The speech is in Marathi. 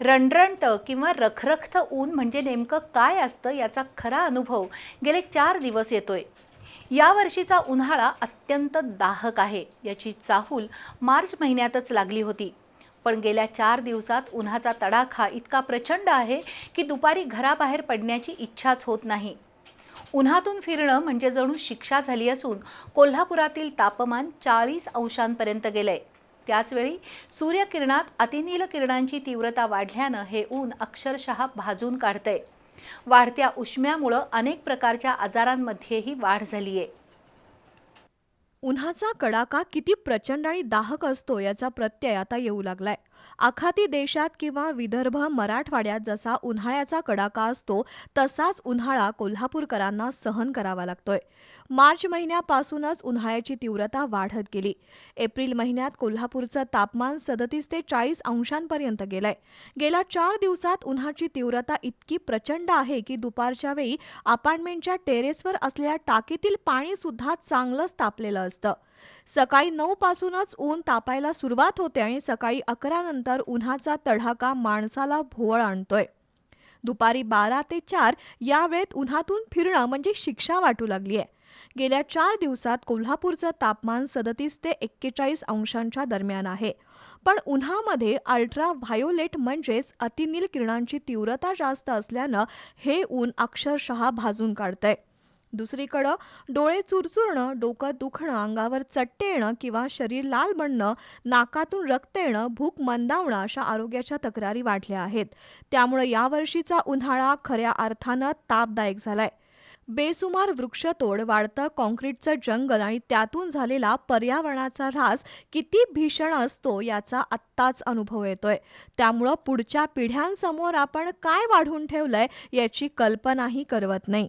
रणरणतं किंवा रखरखतं ऊन म्हणजे नेमकं काय असतं याचा खरा अनुभव गेले चार दिवस येतोय. या वर्षीचा उन्हाळा अत्यंत दाहक आहे. याची चाहूल मार्च महिन्यातच लागली होती. पण गेल्या चार दिवसात उन्हाचा तडाखा इतका प्रचंड आहे की दुपारी घराबाहेर पडण्याची इच्छाच होत नाही. उन्हातून फिरणं म्हणजे जणू शिक्षा झाली असून कोल्हापुरातील तापमान चाळीस अंशांपर्यंत गेलंय. त्याचवेळी सूर्यकिरणात अतिनील किरणांची तीव्रता वाढल्यानं हे ऊन अक्षरशः भाजून काढतंय. वाढत्या उष्म्यामुळं अनेक प्रकारच्या आजारांमध्येही वाढ झालीय. उन्हाचा कडाका किती प्रचंड आणि दाहक असतो याचा प्रत्यय आता येऊ लागलाय. आखाती देशात किंवा विदर्भ मराठवाड्यात जसा उन्हाळ्याचा कडाका असतो तसाच उन्हाळा कोल्हापूरकरांना सहन करावा लागतोय. मार्च महिन्यापासूनच उन्हाळ्याची तीव्रता वाढत गेली. एप्रिल महिन्यात कोल्हापूरचं तापमान सदतीस ते चाळीस अंशांपर्यंत गेलंय. गेल्या चार दिवसात उन्हाची तीव्रता इतकी प्रचंड आहे की दुपारच्या वेळी अपार्टमेंटच्या टेरेसवर असलेल्या टाकीतील पाणी सुद्धा चांगलंच तापलेलं असतं. सकाळी नऊ पासूनच ऊन तापायला सुरुवात होते आणि सकाळी अकरा नंतर उन्हाचा तडाखा माणसाला भोवळ आणतोय. दुपारी बारा ते चार या वेळेत उन्हातून फिरणं म्हणजे शिक्षा वाटू लागली आहे गेल्या चार दिवसात कोल्हापूरचं तापमान सदतीस ते एक्केचाळीस अंशांच्या दरम्यान आहे. पण उन्हामध्ये अल्ट्रा व्हायोलेट म्हणजेच अतिनील किरणांची तीव्रता जास्त असल्यानं हे ऊन अक्षरशः भाजून काढतंय. दुसरीकडं डोळे चुरचुरणं डोकं दुखणं अंगावर चट्टे येणं किंवा शरीर लाल बनणं नाकातून रक्त येणं भूक मंदावणं अशा आरोग्याच्या तक्रारी वाढल्या आहेत. त्यामुळे यावर्षीचा उन्हाळा खऱ्या अर्थानं तापदायक झालाय. बेसुमार वृक्षतोड वाढतं कॉन्क्रीटचं जंगल आणि त्यातून झालेला पर्यावरणाचा ऱ्हास किती भीषण असतो याचा आत्ताच अनुभव येतोय. त्यामुळं पुढच्या पिढ्यांसमोर आपण काय वाढून ठेवलंय याची कल्पनाही करवत नाही.